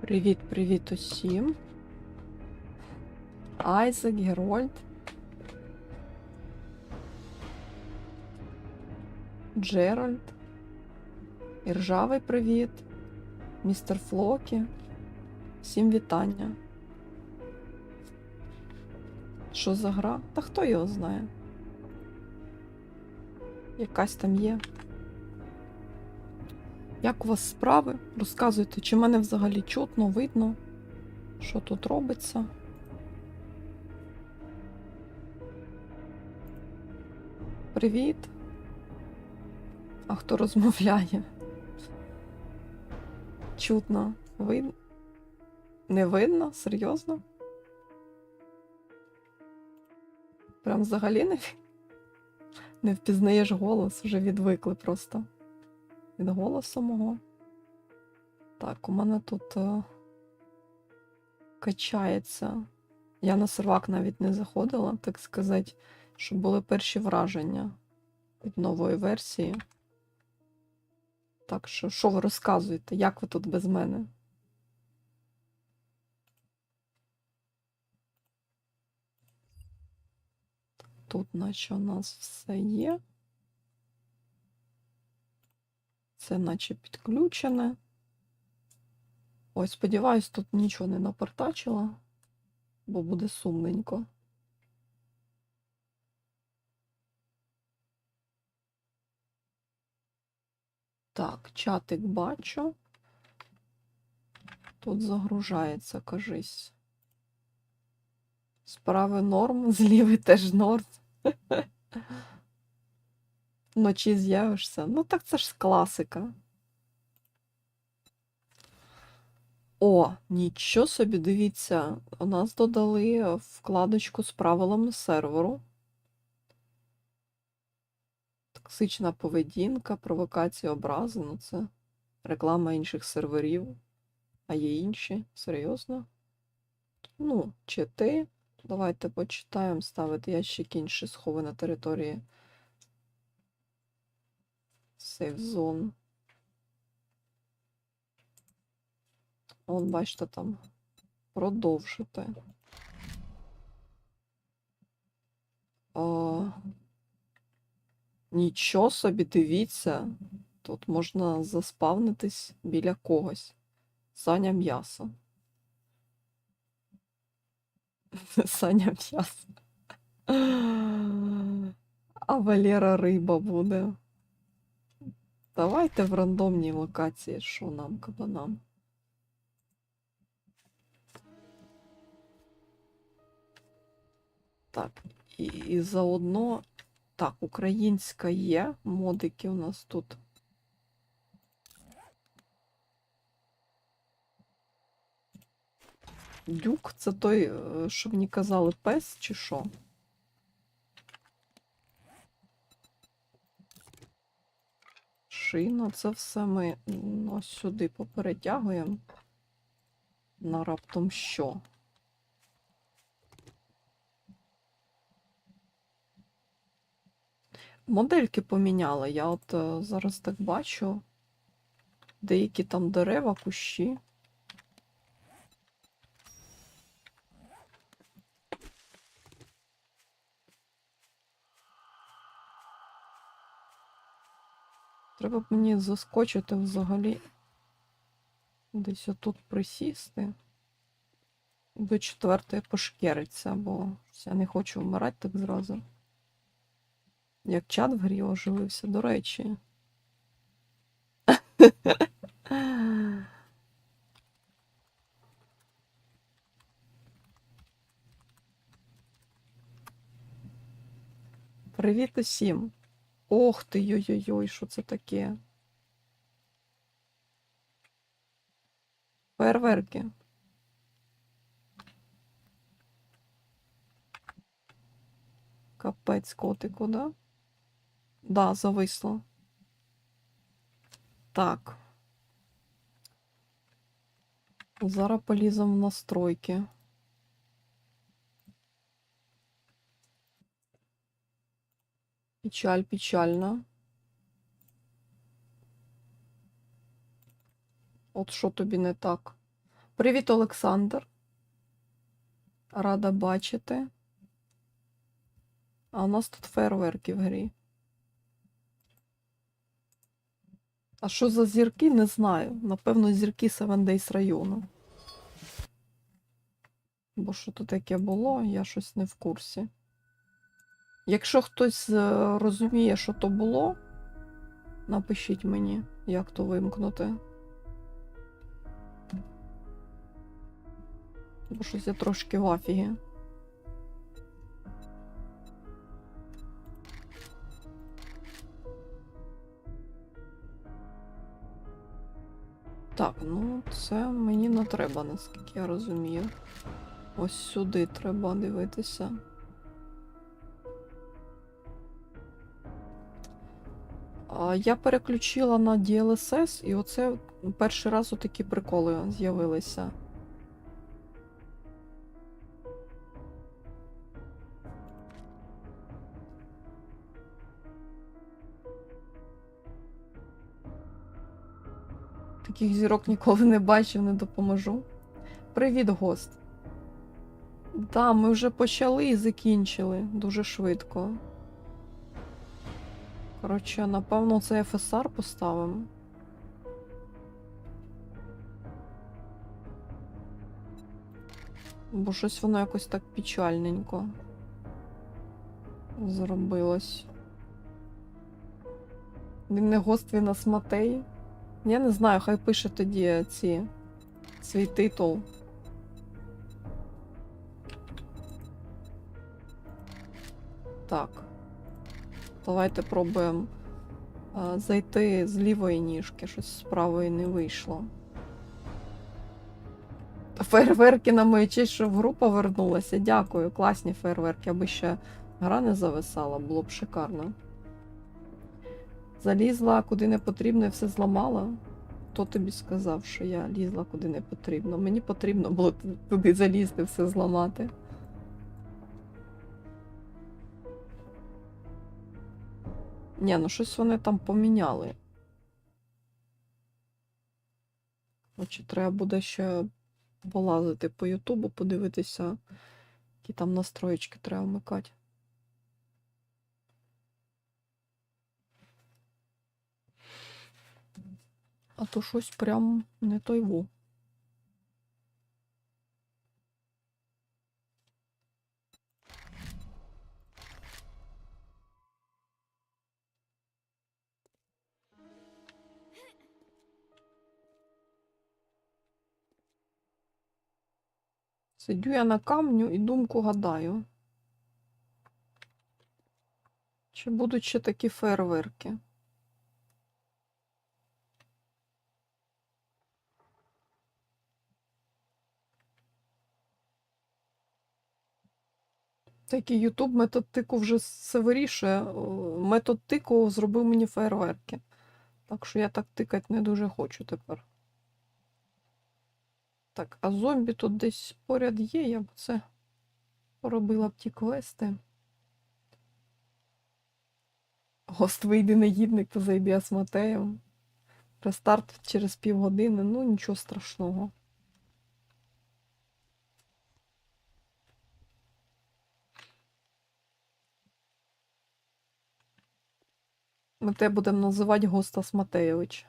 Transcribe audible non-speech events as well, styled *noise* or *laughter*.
Привіт-привіт усім. Айзек, Герольд. Джеральд. Іржавий привіт. Містер Флокі. Всім вітання. Що за гра? Та хто його знає? Якась там є. Як у вас справи? Розказуйте, чи мене взагалі чутно, видно, що тут робиться? Привіт. А хто розмовляє? Чутно. Видно? Не видно? Серйозно? Прям взагалі не, не впізнаєш голос, вже відвикли просто від голосу мого. Так, у мене тут е, качається. Я на сервак навіть не заходила, так сказати, щоб були перші враження від нової версії. Так що, що ви розказуєте? Як ви тут без мене? Тут, наче у нас все є. Це наче підключене. Ой, сподіваюсь, тут нічого не напортачила, бо буде сумненько. Так, чатик бачу. Тут загружається, кажись. Справи норм, *laughs* зліви теж норм. Вночі з'явишся. Ну, так це ж класика. О, нічого собі, дивіться, у нас додали вкладочку з правилами серверу. Токсична поведінка, провокація образи. Ну, це реклама інших серверів. А є інші? Серйозно? Ну, чити. Давайте почитаємо, ставити ящик інші схови на території сейф зон. Он, бачите, там продовжити. О, нічого собі, дивіться. Тут можна заспавнитись біля когось. Саня м'ясо. *laughs* Саня м'ясо. А Валера риба буде. Давайте в рандомній локації, що нам, кабанам. Так, і, і заодно. Так, українська є. Модики у нас тут. Дюк це той, е, що мені казали, пес чи що? Шина, це все ми ось сюди поперетягуємо. На раптом що? Модельки поміняли. Я от е, зараз так бачу. Деякі там дерева, кущі. Треба б мені заскочити взагалі. Десь отут присісти. До четвертої пошкериться, бо я не хочу вмирати так зразу. Як чат в грі оживився, до речі. Привіт усім. Ох ти, йой-йой-йой, що це таке? Фейерверки. Капець котику, да? Да, зависло. Так. Зараз поліземо в настройки. Печаль, печально. От що тобі не так? Привіт, Олександр. Рада бачити. А у нас тут фейерверки в грі. А що за зірки, не знаю. Напевно, зірки Seven Days району. Бо що тут таке було, я щось не в курсі. Якщо хтось е, розуміє, що то було, напишіть мені, як то вимкнути. Бо щось я трошки в афігі. Так, ну це мені не треба, наскільки я розумію. Ось сюди треба дивитися. Я переключила на DLSS, і оце перший раз отакі приколи з'явилися. Таких зірок ніколи не бачив, не допоможу. Привіт, гост. Так, ми вже почали і закінчили дуже швидко. Коротше, напевно, це FSR поставимо. Бо щось воно якось так печальненько зробилось. Він не гост, він Асматей. Я не знаю, хай пише тоді ці свій титул. Так. Давайте пробуємо а, зайти з лівої ніжки, щось з правої не вийшло. Фейерверки на мою честь, що в гру повернулася. Дякую, класні фейерверки, аби ще гра не зависала, було б шикарно. Залізла куди не потрібно і все зламала. Хто тобі сказав, що я лізла куди не потрібно? Мені потрібно було туди залізти, все зламати. Ні, ну щось вони там поміняли. Отже, треба буде ще полазити по Ютубу, подивитися, які там настроєчки треба вмикати. А то щось прям не той во. Сидю я на камню і думку гадаю. Чи будуть ще такі фейерверки? Такий Ютуб метод тику вже все вирішує. Метод тику зробив мені фейерверки. Так що я так тикати не дуже хочу тепер. Так, а зомбі тут десь поряд є, я б це поробила б ті квести. Гост вийде негідник, то зайде Асматеєм. Рестарт через півгодини, ну нічого страшного. Ми тебе будемо називати Гост Асматеєвич.